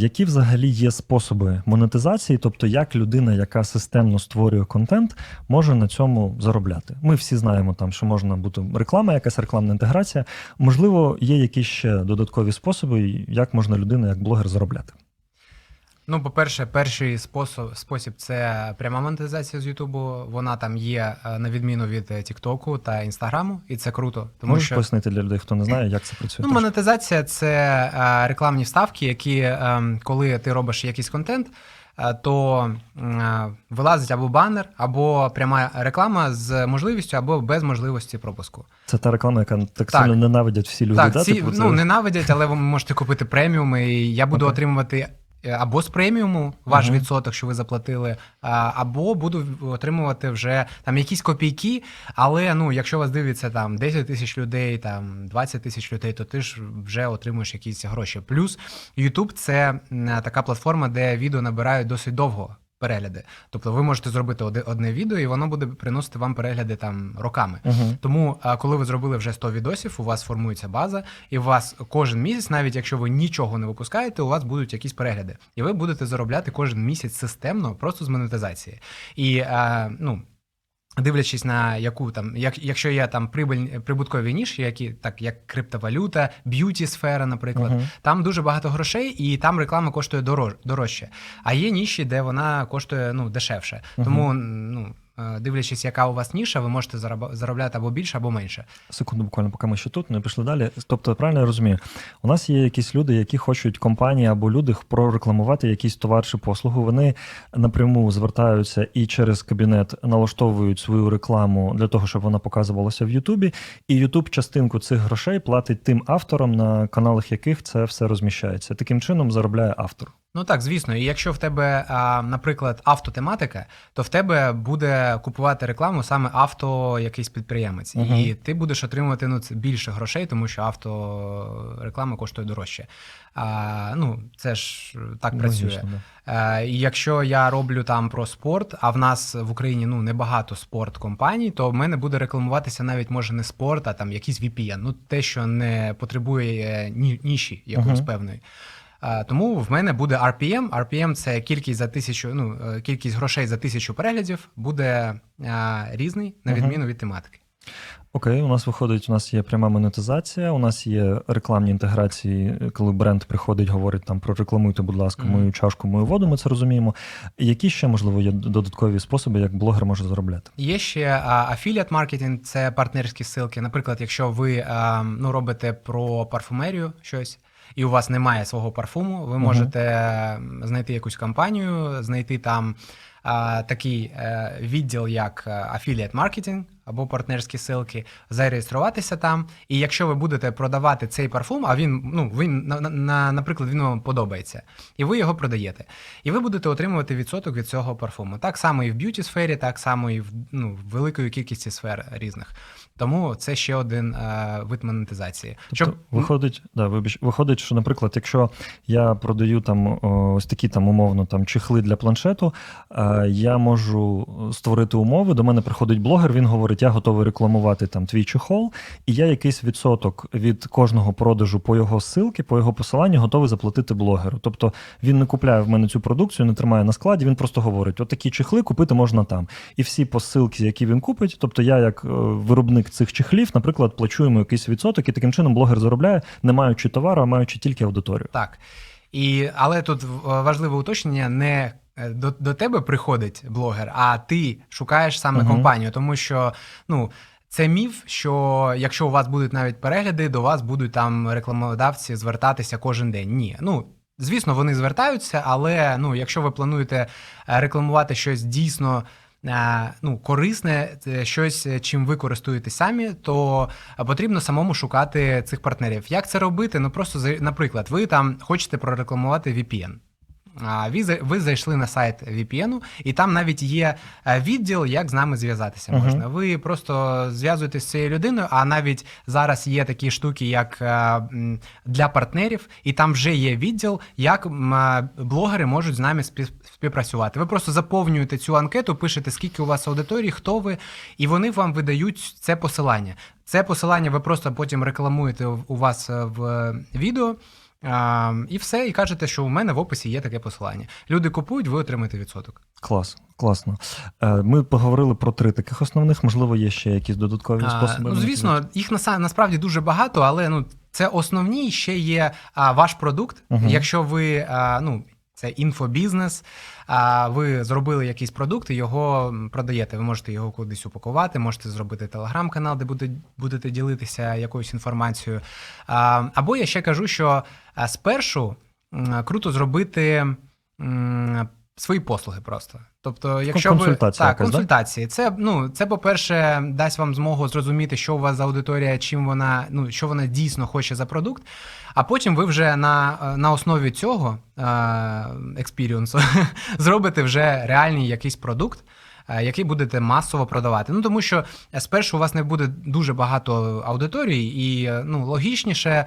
Які взагалі є способи монетизації, тобто як людина, яка системно створює контент, може на цьому заробляти? Ми всі знаємо там, що можна бути реклама, якась рекламна інтеграція. Можливо, є якісь ще додаткові способи, як можна людина, як блогер, заробляти. Ну, по-перше, перший спосіб, спосіб це пряма монетизація з Ютубу. Вона там є е, на відміну від е, Тіктоку та Інстаграму, і це круто. Тому Можеш що пояснити для людей, хто не знає, як це працює? ну, монетизація це е, рекламні вставки, які е, коли ти робиш якийсь контент. То вилазить або банер, або пряма реклама з можливістю, або без можливості пропуску. Це та реклама, яка так, сильно ненавидять всі люди. Так, да? ці Типу, це- ну ненавидять, але ви можете купити преміуми, і я буду Окей. отримувати. Е, Або з преміуму ваш Мгм. відсоток, що ви заплатили, або буду отримувати вже там якісь копійки. Але ну, якщо вас дивиться там 10 тисяч людей, там 20 тисяч людей, то ти ж вже отримуєш якісь гроші. Плюс YouTube – це така платформа, де відео набирають досить довго перегляди. Тобто ви можете зробити одне відео, і воно буде приносити вам перегляди там роками. Угу. Тому, коли ви зробили вже 100 відосів, у вас формується база, і у вас кожен місяць, навіть якщо ви нічого не випускаєте, у вас будуть якісь перегляди, і ви будете заробляти кожен місяць системно, просто з монетизації. І ну. Дивлячись на яку там, як, якщо є там прибиль, прибуткові ніші, які так як криптовалюта, б'юті сфера, наприклад, Мгм. там дуже багато грошей, і там реклама коштує дорож, дорожче. А є ніші, де вона коштує ну дешевше. Мгм. Тому ну дивлячись, яка у вас ніша, ви можете заробляти або більше, або менше. Секунду, буквально, поки ми ще тут, не пішли далі. Тобто, правильно я розумію, у нас є якісь люди, які хочуть компанії або люди прорекламувати якийсь товар чи послугу. Вони напряму звертаються і через кабінет налаштовують свою рекламу для того, щоб вона показувалася в Ютубі. І Ютуб частинку цих грошей платить тим авторам, на каналах яких це все розміщається. Таким чином заробляє автор. Ну так, звісно, і якщо в тебе, а, наприклад, автотематика, то в тебе буде купувати рекламу саме авто якийсь підприємець, Мгм. і ти будеш отримувати ну це більше грошей, тому що авто реклама коштує дорожче. А, ну це ж так працює. Логічно, да. Е, і якщо я роблю там про спорт, а в нас в Україні ну небагато спорткомпаній, то в мене буде рекламуватися навіть може не спорт, а там якийсь VPN, ну те, що не потребує е, ні, ніші якоїсь Мгм. певної. Тому в мене буде RPM. RPM – це кількість за тисячу, ну е, кількість грошей за тисячу переглядів буде різний на відміну від тематики. Окей, у нас виходить, у нас є пряма монетизація, у нас є рекламні інтеграції, коли бренд приходить, говорить там прорекламуйте, будь ласка, мою чашку, мою воду, ми це розуміємо. Які ще, можливо, є додаткові способи, як блогер може заробляти? Є ще афіліат маркетинг, це партнерські ссылки. Наприклад, якщо ви ну, робите про парфумерію щось. І у вас немає свого парфуму, ви можете знайти якусь компанію, знайти там а, такий е, відділ, як афіліат маркетинг або партнерські ссылки, зареєструватися там. І якщо ви будете продавати цей парфум, а він, ну, він, на, на, наприклад, він вам подобається, і ви його продаєте, і ви будете отримувати відсоток від цього парфуму. Так само і в б'юті сфері, так само і в ну, великої кількості сфер різних. Тому це ще один е, вид монетизації. Тобто, виходить, да, вибач, виходить, що, наприклад, якщо я продаю там ось такі там умовно там чехли для планшету, е, я можу створити умови. До мене приходить блогер, він говорить, я готовий рекламувати там твій чехол, і я якийсь відсоток від кожного продажу по його ссылки, по його посиланню готовий заплатити блогеру. Тобто він не купляє в мене цю продукцію, не тримає на складі, він просто говорить: от такі чехли купити можна там. І всі посилки, які він купить, тобто я, як е, виробник цих чехлів, наприклад, плачу йому якийсь відсоток, і таким чином блогер заробляє, не маючи товару, а маючи тільки аудиторію. Так. І, але тут важливе уточнення не е, до, до тебе приходить блогер, а ти шукаєш саме Мгм. компанію, тому що ну. Це міф, що якщо у вас будуть навіть перегляди, до вас будуть там рекламодавці звертатися кожен день. Ні, ну звісно, вони звертаються, але ну, якщо ви плануєте е, рекламувати щось дійсно ну, корисне, щось, е, чим ви користуєтесь самі, то е, потрібно самому шукати цих партнерів. Як це робити? Ну просто наприклад, ви там хочете прорекламувати VPN. Ви, за- ви зайшли на сайт VPN, і там навіть є е, відділ, як з нами зв'язатися можна. Ви просто зв'язуєтесь з цією людиною, а навіть зараз є такі штуки, як е, для партнерів, і там вже є відділ, як е, блогери можуть з нами спів- співпрацювати. Ви просто заповнюєте цю анкету, пишете, скільки у вас аудиторії, хто ви, і вони вам видають це посилання. Це посилання ви просто потім рекламуєте у вас в відео. А, і все, і кажете, що у мене в описі є таке посилання. Люди купують, ви отримаєте відсоток. Клас, класно. Е, Ми поговорили про три таких основних. Можливо, є ще якісь додаткові А, способи. ну, звісно, їх насправді дуже багато, але ну, це основні ще є а, ваш продукт. Угу. Якщо ви а, ну, це інфобізнес, а ви зробили якийсь продукт і його продаєте. Ви можете його кудись упакувати, можете зробити телеграм-канал, де буде, будете ділитися якоюсь інформацією. Або я ще кажу, що спершу круто зробити. Свої послуги просто. Тобто, якщо ви так, консультації, да? це ну це по-перше, дасть вам змогу зрозуміти, що у вас за аудиторія, чим вона ну що вона дійсно хоче за продукт. А потім ви вже на, е, на основі цього експіріонсу зробите вже реальний якийсь продукт. Е, Який будете масово продавати. Ну тому що е, спершу у вас не буде дуже багато аудиторій, і е, ну логічніше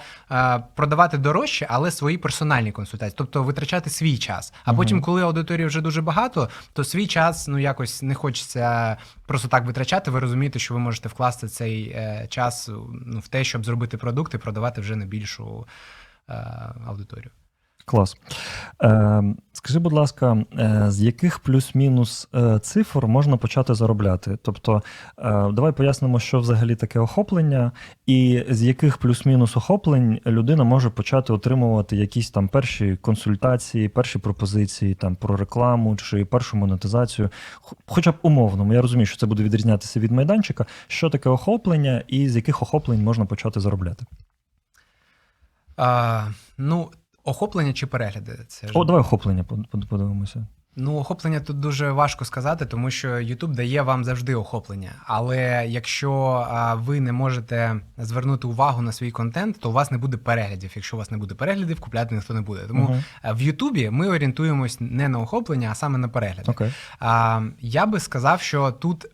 продавати дорожче, але свої персональні консультації, тобто витрачати свій час. А потім, коли аудиторії вже дуже багато, то свій час ну якось не хочеться просто так витрачати. Ви розумієте, що ви можете вкласти цей час ну, в те, щоб зробити продукт і продавати вже на більшу аудиторію. Клас. Е, скажи, будь ласка, е, з яких плюс-мінус е, цифр можна почати заробляти? Тобто, е, давай пояснимо, що взагалі таке охоплення, і з яких плюс-мінус охоплень людина може почати отримувати якісь там перші консультації, перші пропозиції там про рекламу чи першу монетизацію, хоча б умовно. Я розумію, що це буде відрізнятися від майданчика. Що таке охоплення, і з яких охоплень можна почати заробляти? А, ну, охоплення чи перегляди? Це ж О, давай охоплення под- под- подивимося. Ну, охоплення тут дуже важко сказати, тому що YouTube дає вам завжди охоплення. Але якщо а, ви не можете звернути увагу на свій контент, то у вас не буде переглядів. Якщо у вас не буде переглядів, купляти ніхто не буде. Тому а, в YouTube ми орієнтуємось не на охоплення, а саме на перегляди. А, я би сказав, що тут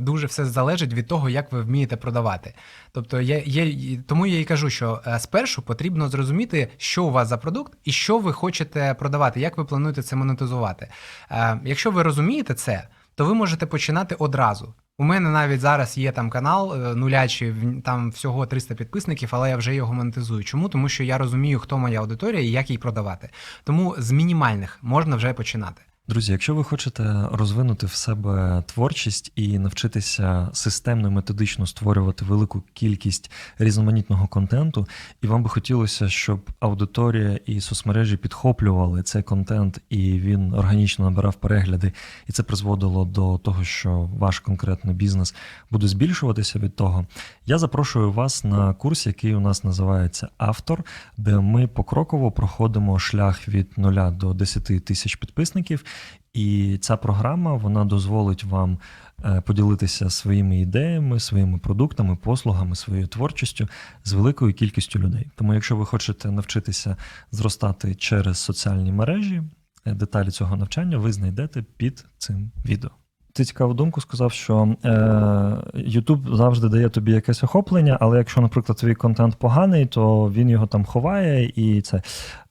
дуже все залежить від того, як ви вмієте продавати. Тобто, є, є, тому я і кажу, що е, спершу потрібно зрозуміти, що у вас за продукт і що ви хочете продавати, як ви плануєте це монетизувати. Е, Якщо ви розумієте це, то ви можете починати одразу. У мене навіть зараз є там канал е, нулячий, там всього 300 підписників, але я вже його монетизую. Чому? Тому що я розумію, хто моя аудиторія і як їй продавати. Тому з мінімальних можна вже починати. Друзі, якщо ви хочете розвинути в себе творчість і навчитися системно методично створювати велику кількість різноманітного контенту, і вам би хотілося, щоб аудиторія і соцмережі підхоплювали цей контент, і він органічно набирав перегляди, і це призводило до того, що ваш конкретний бізнес буде збільшуватися від того. Я запрошую вас на курс, який у нас називається Автор, де ми покроково проходимо шлях від 0 до 10 тисяч підписників. І ця програма вона дозволить вам е, поділитися своїми ідеями, своїми продуктами, послугами, своєю творчістю з великою кількістю людей. Тому, якщо ви хочете навчитися зростати через соціальні мережі, е, деталі цього навчання ви знайдете під цим відео. Ти цікаву думку сказав, що е, YouTube завжди дає тобі якесь охоплення, але якщо, наприклад, твій контент поганий, то він його там ховає і це.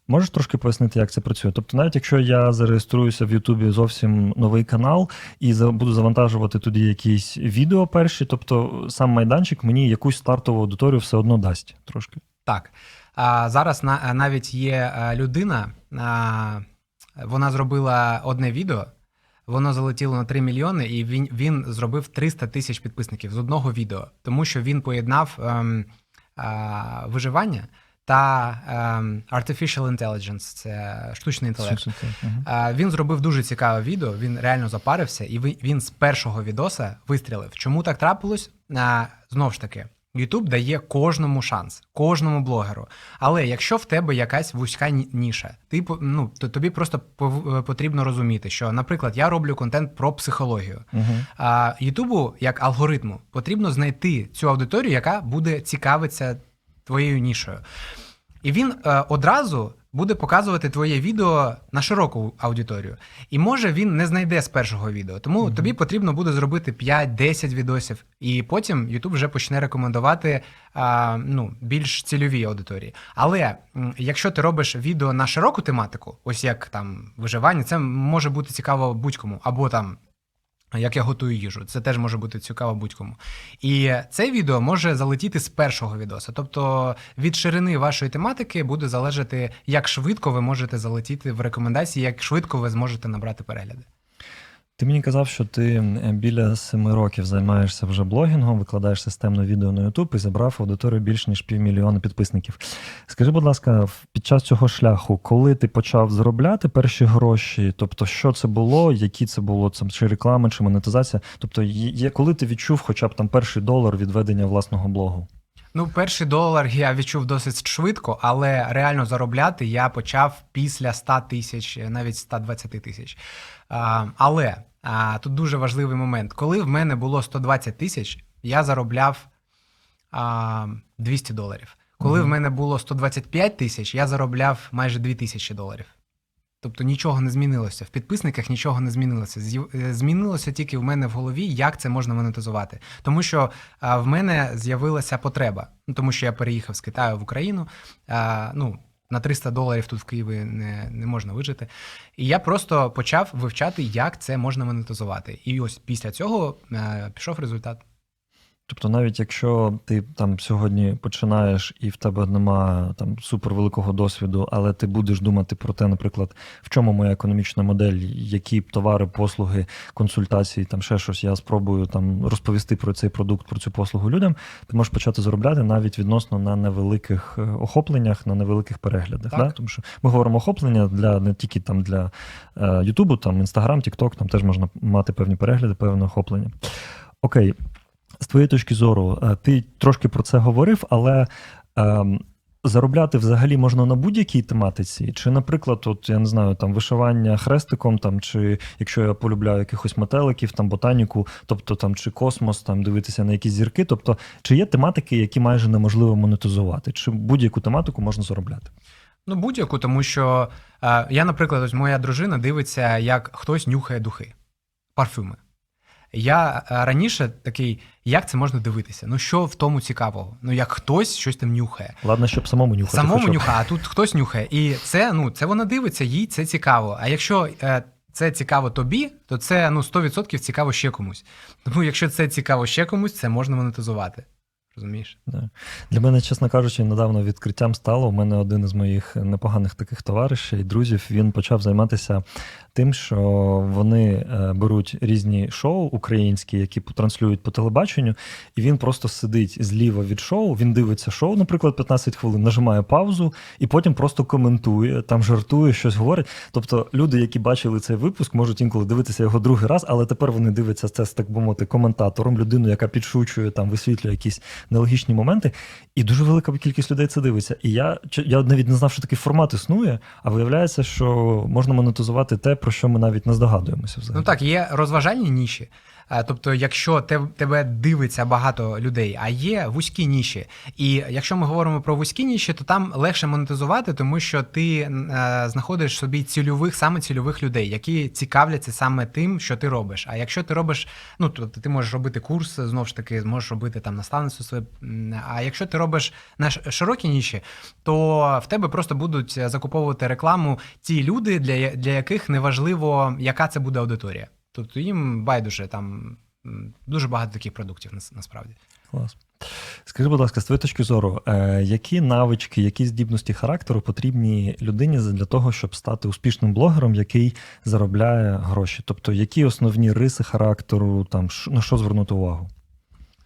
Можеш трошки пояснити, як це працює? Тобто, навіть якщо я зареєструюся в Ютубі зовсім новий канал і буду завантажувати туди якісь відео перші, тобто сам майданчик мені якусь стартову аудиторію все одно дасть трошки. Так. А, зараз на, навіть є людина, а, вона зробила одне відео, воно залетіло на 3 мільйони, і він, він зробив 300 тисяч підписників з одного відео, тому що він поєднав ем, а, виживання та ем, artificial intelligence, це штучний інтелект. А, Він зробив дуже цікаве відео, він реально запарився, і він з першого відоса вистрілив. Чому так трапилось? А, Знов ж таки, YouTube дає кожному шанс, кожному блогеру. Але якщо в тебе якась вузька ніша, ти по- ну, то тобі просто пов- потрібно розуміти, що, наприклад, я роблю контент про психологію. А Ютубу, як алгоритму, потрібно знайти цю аудиторію, яка буде цікавитися твоєю нішою. І він е, одразу буде показувати твоє відео на широку аудиторію. І може він не знайде з першого відео. Тому Мгм. тобі потрібно буде зробити 5-10 відосів, і потім YouTube вже почне рекомендувати а, ну, більш цільові аудиторії. Але якщо ти робиш відео на широку тематику, ось як там виживання, це може бути цікаво будь-кому, або там Як я готую їжу, це теж може бути цікаво будь-кому. І це відео може залетіти з першого відоса. Тобто від ширини вашої тематики буде залежати, як швидко ви можете залетіти в рекомендації, як швидко ви зможете набрати перегляди. Ти мені казав, що ти е, біля семи років займаєшся вже блогінгом, викладаєш системно відео на YouTube і забрав аудиторію більш ніж півмільйона підписників. Скажи, будь ласка, під час цього шляху, коли ти почав заробляти перші гроші, тобто що це було, які це було там, чи реклама, чи монетизація? Тобто, є- коли ти відчув хоча б там перший долар від ведення власного блогу? Ну, перший долар я відчув досить швидко, але реально заробляти я почав після 100 тисяч, навіть 120 тисяч. Але а, тут дуже важливий момент. Коли в мене було 120 тисяч, я заробляв а, 200 доларів. Коли Мгм. в мене було 125 тисяч, я заробляв майже 2000 доларів. Тобто нічого не змінилося. В підписниках нічого не змінилося. Е, Змінилося тільки в мене в голові, як це можна монетизувати. Тому що в мене з'явилася потреба. Ну, тому що я переїхав з Китаю в Україну. Ну, на 300 доларів тут в Києві не, не можна вижити. І я просто почав вивчати, як це можна монетизувати. І ось після цього е, пішов результат. Тобто, навіть якщо ти там сьогодні починаєш і в тебе немає там супервеликого досвіду, але ти будеш думати про те, наприклад, в чому моя економічна модель, які товари, послуги, консультації, там ще щось, я спробую там розповісти про цей продукт, про цю послугу людям, ти можеш почати заробляти навіть відносно на невеликих е, охопленнях, на невеликих переглядах. Так. Да? Тому що ми говоримо охоплення для не тільки там для е, Ютубу, там Інстаграм, Тікток, там теж можна мати певні перегляди, певне охоплення. Окей. З твоєї точки зору, е, ти трошки про це говорив, але ем, заробляти взагалі можна на будь-якій тематиці? Чи, наприклад, от я не знаю, там вишивання хрестиком, там чи якщо я полюбляю якихось метеликів, там ботаніку, тобто там чи космос, там дивитися на якісь зірки. Тобто, чи є тематики, які майже неможливо монетизувати? Чи будь-яку тематику можна заробляти? Ну, будь-яку, тому що е, я, наприклад, ось моя дружина дивиться, як хтось нюхає духи, парфюми. Я е, раніше такий, як це можна дивитися? Ну що в тому цікавого? Ну як хтось щось там нюхає. Ладно, щоб самому нюхати. Самому нюхає, а тут хтось нюхає. І це, ну, це вона дивиться, їй це цікаво. А якщо е, це цікаво тобі, то це ну, 100% цікаво ще комусь. Тому якщо це цікаво ще комусь, це можна монетизувати. Розумієш? Да. Для мене, чесно кажучи, недавно відкриттям стало. У мене один із моїх непоганих таких товаришів і друзів. Він почав займатися тим, що вони е, беруть різні шоу українські, які транслюють по телебаченню, і він просто сидить зліва від шоу. Він дивиться шоу, наприклад, 15 хвилин, нажимає паузу і потім просто коментує, там жартує, щось говорить. Тобто, люди, які бачили цей випуск, можуть інколи дивитися його другий раз, але тепер вони дивляться це з так би мовити коментатором, людину, яка підшучує, там висвітлює якісь нелогічні моменти, і дуже велика кількість людей це дивиться. І я, я навіть не знав, що такий формат існує, а виявляється, що можна монетизувати те, про що ми навіть не здогадуємося взагалі. Ну так, є розважальні ніші. Е, Тобто, якщо тебе дивиться багато людей, а є вузькі ніші. І якщо ми говоримо про вузькі ніші, то там легше монетизувати, тому що ти е, знаходиш собі цільових, саме цільових людей, які цікавляться саме тим, що ти робиш. А якщо ти робиш, ну тобто ти можеш робити курс, знову ж таки, можеш робити там наставництво своє. А якщо ти робиш на широкі ніші, то в тебе просто будуть закуповувати рекламу ті люди, для, для яких неважливо, яка це буде аудиторія. Тобто їм байдуже там дуже багато таких продуктів насправді. Клас. Скажи, будь ласка, з твоєї точки зору, е, які навички, які здібності характеру потрібні людині для того, щоб стати успішним блогером, який заробляє гроші? Тобто, які основні риси характеру, там на що звернути увагу?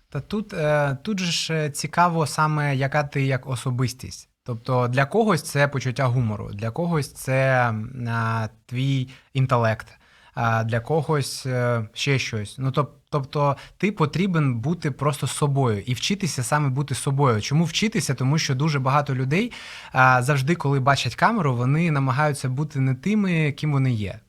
Та тут, е, тут же ж цікаво саме, яка ти як особистість. Тобто для когось це почуття гумору, для когось це а, твій інтелект, а для когось е, ще щось. Ну тоб- тобто, ти потрібен бути просто собою і вчитися саме бути собою. Чому вчитися? Тому що дуже багато людей завжди, коли бачать камеру, вони намагаються бути не тими, ким вони є.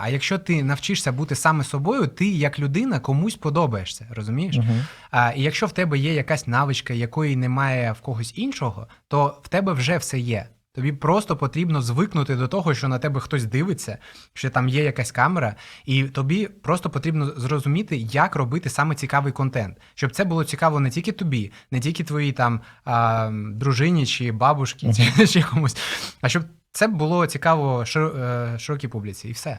А якщо ти навчишся бути саме собою, ти як людина комусь подобаєшся, розумієш? Угу. А, і якщо в тебе є якась навичка, якої немає в когось іншого, то в тебе вже все є. Тобі просто потрібно звикнути до того, що на тебе хтось дивиться, що там є якась камера, і тобі просто потрібно зрозуміти, як робити саме цікавий контент, щоб це було цікаво не тільки тобі, не тільки твоїй там а, дружині чи бабушці, чи чи комусь, а щоб це було цікаво е, широкій публіці, і все.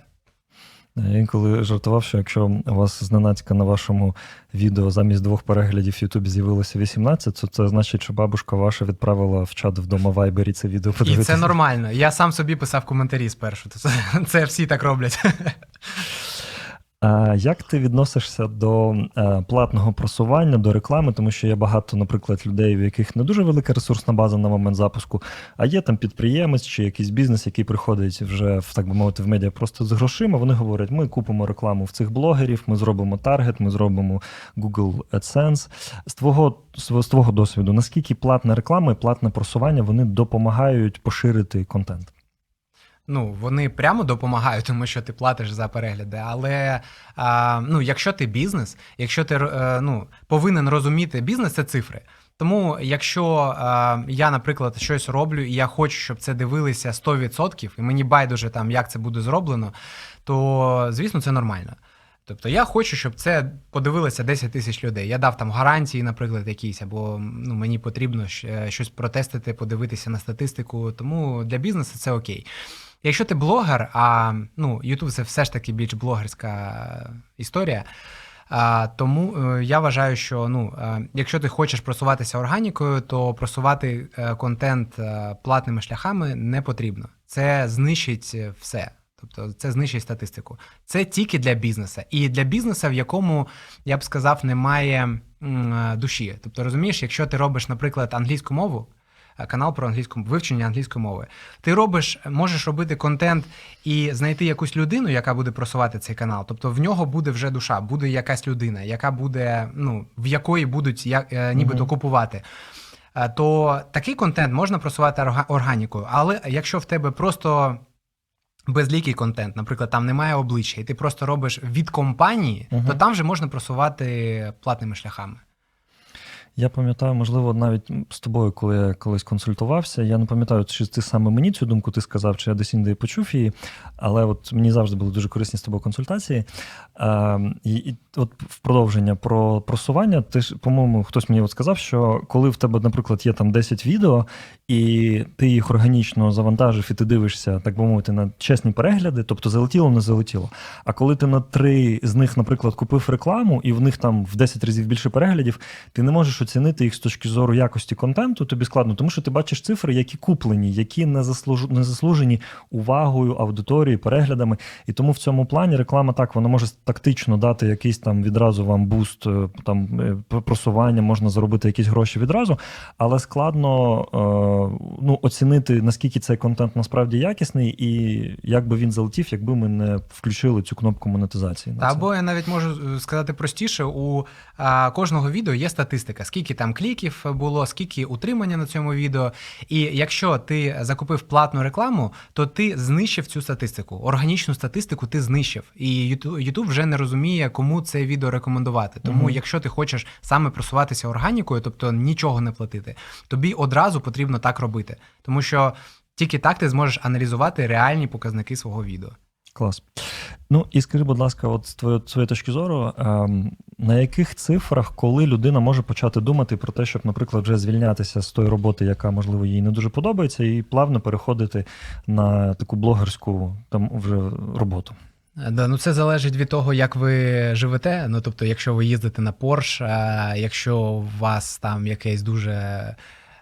Я інколи жартував, що якщо у вас зненацька на вашому відео замість двох переглядів в Ютубі з'явилося 18, то це значить, що бабушка ваша відправила в чат вдома Вайбері це відео І це нормально. Я сам собі писав коментарі спершу. Це, це всі так роблять. Як ти відносишся до е, платного просування, до реклами? Тому що є багато, наприклад, людей, в яких не дуже велика ресурсна база на момент запуску, а є там підприємець чи якийсь бізнес, який приходить вже так би мовити в медіа просто з грошима. Вони говорять: ми купимо рекламу в цих блогерів, ми зробимо таргет, ми зробимо Google AdSense. З твого з твого досвіду, наскільки платна реклама і платне просування вони допомагають поширити контент? Ну, вони прямо допомагають, тому що ти платиш за перегляди. Але а, ну, якщо ти бізнес, якщо ти е, ну, повинен розуміти, бізнес це цифри. Тому, якщо е, я, наприклад, щось роблю, і я хочу, щоб це дивилися 100%, і мені байдуже там, як це буде зроблено, то звісно це нормально. Тобто я хочу, щоб це подивилося 10 тисяч людей. Я дав там гарантії, наприклад, якісь, або ну, мені потрібно щ- щось протестити, подивитися на статистику. Тому для бізнесу це окей. Якщо ти блогер, а ну, YouTube це все ж таки більш блогерська історія. А, тому е, я вважаю, що ну, е, якщо ти хочеш просуватися органікою, то просувати е, контент платними шляхами не потрібно. Це знищить все. Тобто це знищить статистику. Це тільки для бізнесу. І для бізнесу, в якому, я б сказав, немає душі. Тобто, розумієш, якщо ти робиш, наприклад, англійську мову, канал про англійську вивчення англійської мови, ти робиш, можеш робити контент і знайти якусь людину, яка буде просувати цей канал. Тобто в нього буде вже душа, буде якась людина, яка буде, ну, в якої будуть як, е, нібито купувати. Е, То такий контент можна просувати орга- органікою. Але якщо в тебе просто безлікий контент, наприклад, там немає обличчя, і ти просто робиш від компанії, Мгм. то там вже можна просувати платними шляхами. Я пам'ятаю, можливо, навіть з тобою, коли я колись консультувався. Я не пам'ятаю, чи ти саме мені цю думку ти сказав, чи я десь інде почув її. Але от мені завжди були дуже корисні з тобою консультації. А, і, і от в продовження про просування, ти ж, по-моєму, хтось мені от сказав, що коли в тебе, наприклад, є там 10 відео, і ти їх органічно завантажив, і ти дивишся, так би мовити, на чесні перегляди, тобто залетіло, не залетіло. А коли ти на три з них, наприклад, купив рекламу, і в них там в 10 разів більше переглядів, ти не можеш оцінити їх з точки зору якості контенту, тобі складно, тому що ти бачиш цифри, які куплені, які не, заслуж... не заслужені увагою аудиторії, переглядами. І тому в цьому плані реклама так, вона може тактично дати якийсь там відразу вам буст, е, там е, просування, можна заробити якісь гроші відразу, але складно е, ну, оцінити, наскільки цей контент насправді якісний, і як би він залетів, якби ми не включили цю кнопку монетизації. або я навіть можу сказати простіше: у кожного відео є статистика, скільки там кліків було, скільки утримання на цьому відео. І якщо ти закупив платну рекламу, то ти знищив цю статистику. Органічну статистику ти знищив. І YouTube вже не розуміє, кому це відео рекомендувати. Тому, Мгм. якщо ти хочеш саме просуватися органікою, тобто нічого не платити, тобі одразу потрібно так робити, тому що тільки так ти зможеш аналізувати реальні показники свого відео. Клас. Ну і скажи, будь ласка, от з твоєї, своєї точки зору, ем, на яких цифрах, коли людина може почати думати про те, щоб, наприклад, вже звільнятися з тої роботи, яка можливо їй не дуже подобається, і плавно переходити на таку блогерську там вже роботу? Е, Да, ну це залежить від того, як ви живете. Ну тобто, якщо ви їздите на Porsche, а якщо у вас там якесь дуже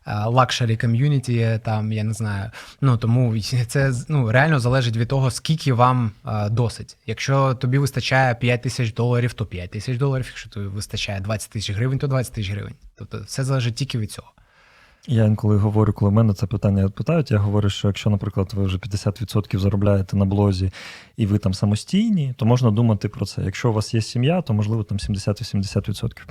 лакшері ком'юніті, там я не знаю. Ну тому це ну реально залежить від того, скільки вам а, досить. Якщо тобі вистачає 5 тисяч доларів, то 5 тисяч доларів. Якщо тобі вистачає 20 тисяч гривень, то 20 тисяч гривень. Тобто все залежить тільки від цього. Я інколи говорю, коли мене це питання питають, я говорю, що якщо, наприклад, ви вже 50% заробляєте на блозі і ви там самостійні, то можна думати про це. Якщо у вас є сім'я, то можливо там 70-80%.